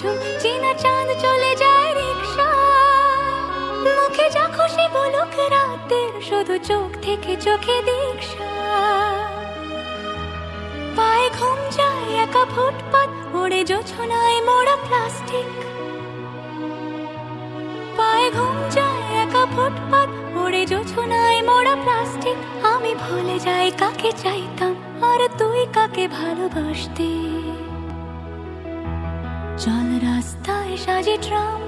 নিচ্ছল চেনা চাঁদ চলে যায় রিক্সা মুখে যা খুশি বলুক রাতের, শুধু চোখ থেকে চোখে দীক্ষা। পায়ে ঘুম যায় একা ফুটপাত, ওড়ে জোছনায় মোড়া প্লাস্টিক। পায়ে ঘুম যায় একা ফুটপাত, ওড়ে জোছনায় মোড়া প্লাস্টিক। আমি ভুলে যাই কাকে চাইতাম, আর তুই কাকে ভালোবাসতি? চল রাস্তায় সাজে ট্রাম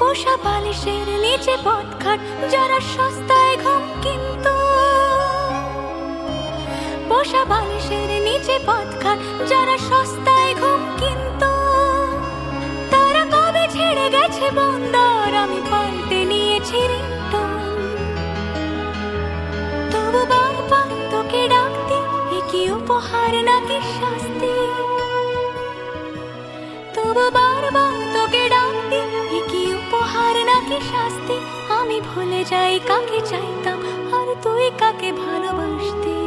পোষা বালিশের নিচে পথঘাট, যারা সস্তায় ঘুম কিন্তু। পোষা বালিশের নিচে পথঘাট, যারা সস্তায় ঘুম কিন্তু। তারা কবে ছেড়ে গেছে বন্দর? আমি পাল্টে নিয়েছি তবু বারবার তোকে ডাকতে কি উপহার নাকি শাস্তি? ভুলে যাই, কাকে চাইতাম? আর তুই কাকে ভালোবাসতি?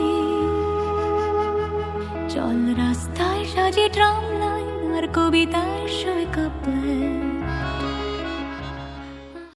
চল রাস্তায় সাজে ট্রাম লাইন, আর কবিতায় কাপড়